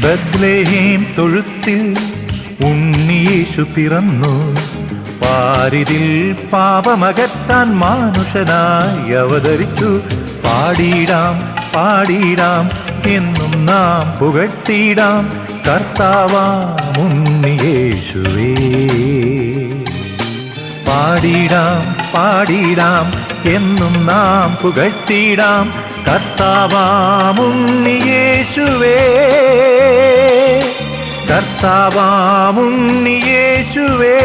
பத்லேஹேம் தொழுத்தில் ഉണ്ണിയേശു പിറന്നു. പാരിതിൽ പാപമകറ്റാൻ മാനുഷനായി അവതരിച്ചു. പാടിയിടാം പാടിയിടാം എന്നും നാം പുകഴ്ത്തിയിടാം. കർത്താവാം ഉണ്ണിയേശുവേ പാടിയിടാം പാടിടാം എന്നും നാം പുകഴ്ത്തിടാം കർത്താവാമുണ്ണിയേശുവേ കർത്താവാമുണ്ണിയേശുവേ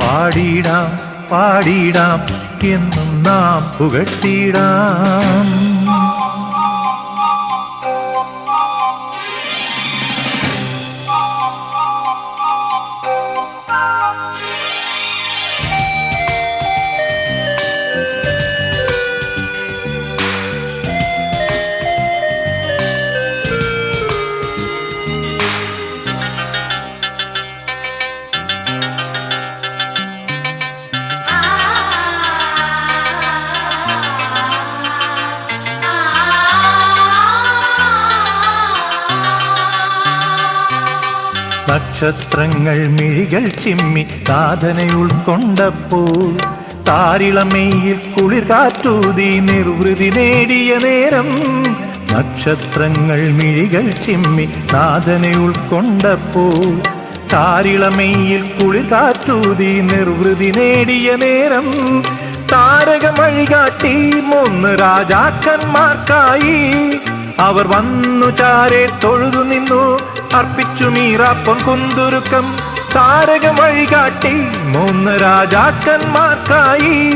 പാടിടാം പാടിടാം എന്നും നാം പുകഴ്ത്തിടാം നക്ഷത്രങ്ങൾ മിഴികൾ ചിമ്മി താരിളമെയിൽ കുളിർ കാറ്റൂതി നിർവൃതി നേടിയ നേരം നക്ഷത്രങ്ങൾ മിഴികൾ ചിമ്മി നാഥനെ ഉൾക്കൊണ്ടപ്പോൾ താരിളമെയിൽ കുളിർ കാറ്റൂതി നിർവൃതി നേടിയ നേരം താരകമഴികാട്ടി മൂന്ന് രാജാക്കന്മാർക്കായി അവർ വന്നു ചാരെ തൊഴുതു നിന്നു. അർപ്പിച്ചു മീറാപ്പം കുന്തുരുക്കം. താരകം വഴികാട്ടി മൂന്ന് രാജാക്കന്മാർക്കായി.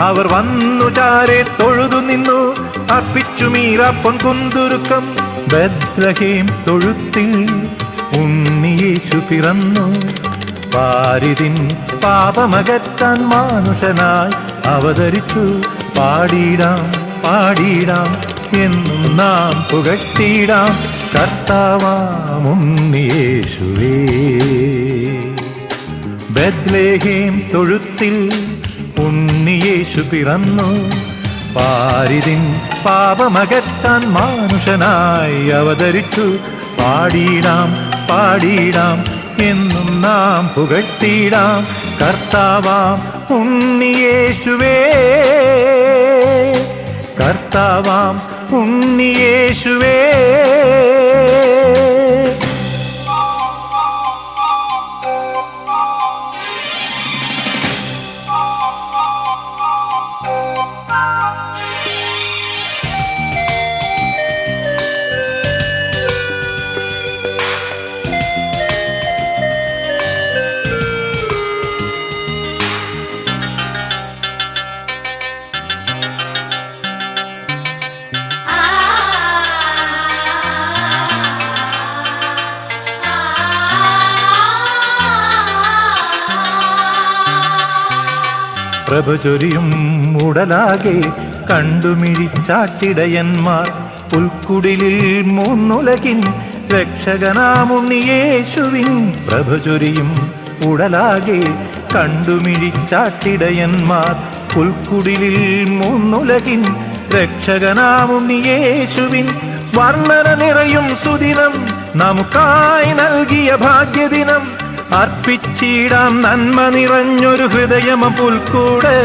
അവർ വന്നു ചാരെ തൊഴുതു നിന്നു. അർപ്പിച്ചു മീറാപ്പം കുന്തുരുക്കം. ബദ്രഹേം തൊഴുത്തിൽ ഉണ്ണിയേശു പിറന്നു. പാരിതിൻ പാപമകറ്റാൻ മാനുഷനായി അവതരിച്ചു. പാടിയിടാം പാടിയിടാം എന്നും നാം പുകഴ്ത്തിയിടാം. കർത്താവാമുണ്ണിയേശുവേ ബദ്ലേഹേം തൊഴുത്തിൽ ഉണ്ണിയേശു പിറന്നു. പാരിതിൻ പാപമകത്താൻ മാനുഷനായി അവതരിച്ചു. പാടിയിടാം പാടിയിടാം എന്നും നാം പുകഴ്ത്തിയിടാം. കർത്താവാം ഉണ്ണിയേശുവേ കർത്താവാം ഉണ്ണിയേശുവേ പ്രഭചൊരിയും ഉടലാകെ കണ്ടുമിഴിച്ചാട്ടിടയന്മാർ. പുൽക്കുടിലിൽ മൂന്നുലകിൻ രക്ഷകനാമുണ്ണിയേശുവിൻ പ്രഭചൊരിയും ഉടലാകെ കണ്ടുമിഴിച്ചാട്ടിടയന്മാർ. പുൽക്കുടിലിൽ മൂന്നുലകിൻ രക്ഷകനാമുണ്ണിയേശുവിൻ വർണന നിറയും സുദിനം നമുക്കായി നൽകിയ ഭാഗ്യദിനം. അർപ്പിച്ചിടാം നന്മ നിറഞ്ഞൊരു ഹൃദയം പുൽക്കൂട്.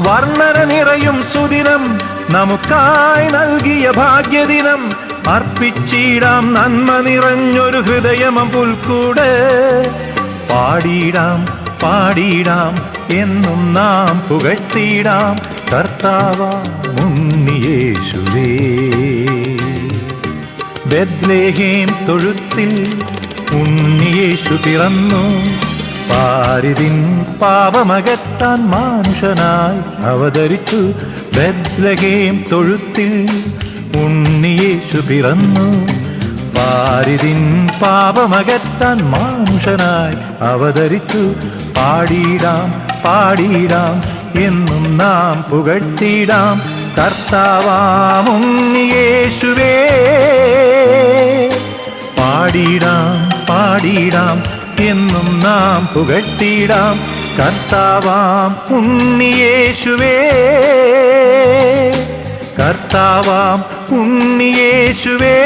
വർണന നിറയും സുദിനം നമുക്കായി നൽകിയ ഭാഗ്യദിനം. അർപ്പിച്ചിടാം നന്മ നിറഞ്ഞൊരു ഹൃദയം പുൽക്കൂട്. പാടിയിടാം പാടിയിടാം എന്നും നാം പുകഴ്ത്തിയിടാം. കർത്താവുണ്ണിയേശുവേ ബദ്ലേഹേം തൊഴുത്തിൽ ഉണ്ണിയേശു പിറന്നു. പാരിതിൻ പാപമകത്താൻ മാനുഷനായി അവതരിച്ചു. ബദ്ലകേം തൊഴുത്തിൽ ഉണ്ണിയേശു പിറന്നു. പാരിതിൻ പാപമകത്താൻ മാനുഷനായി അവതരിച്ചു. പാടിയിടാം പാടിയിടാം എന്നും നാം പുകഴ്ത്തിയിടാം. കർത്താവാമുണ്ണിയേശുവേ പാടിയിടാം എന്നും നാം പുകഴ്ത്തിയിടാം. കർത്താവാം ഉണ്ണിയേശുവേ കർത്ത കർത്താവാം ഉണ്ണിയേശുവേ